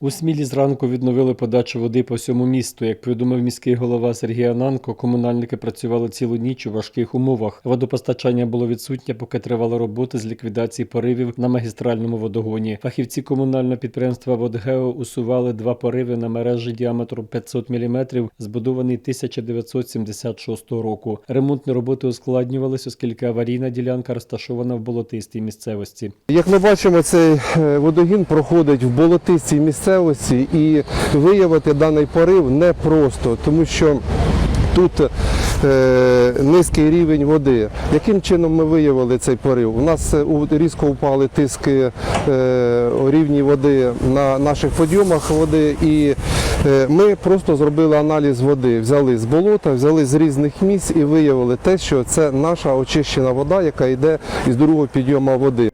У Смілі зранку відновили подачу води по всьому місту. Як повідомив міський голова Сергій Ананко, комунальники працювали цілу ніч у важких умовах. Водопостачання було відсутнє, поки тривали роботи з ліквідації поривів на магістральному водогоні. Фахівці комунального підприємства «Водгео» усували два пориви на мережі діаметром 500 мм, збудований 1976 року. Ремонтні роботи ускладнювалися, оскільки аварійна ділянка розташована в болотистій місцевості. Як ми бачимо, цей е, водогін проходить в болотистій місцевості і виявити даний порив непросто, тому що тут е, низький рівень води. Яким чином ми виявили цей порив? У нас е, різко впали тиски е, рівні води на наших подйомах води, і ми просто зробили аналіз води. Взяли з болота, взяли з різних місць і виявили те, що це наша очищена вода, яка йде із другого підйому води.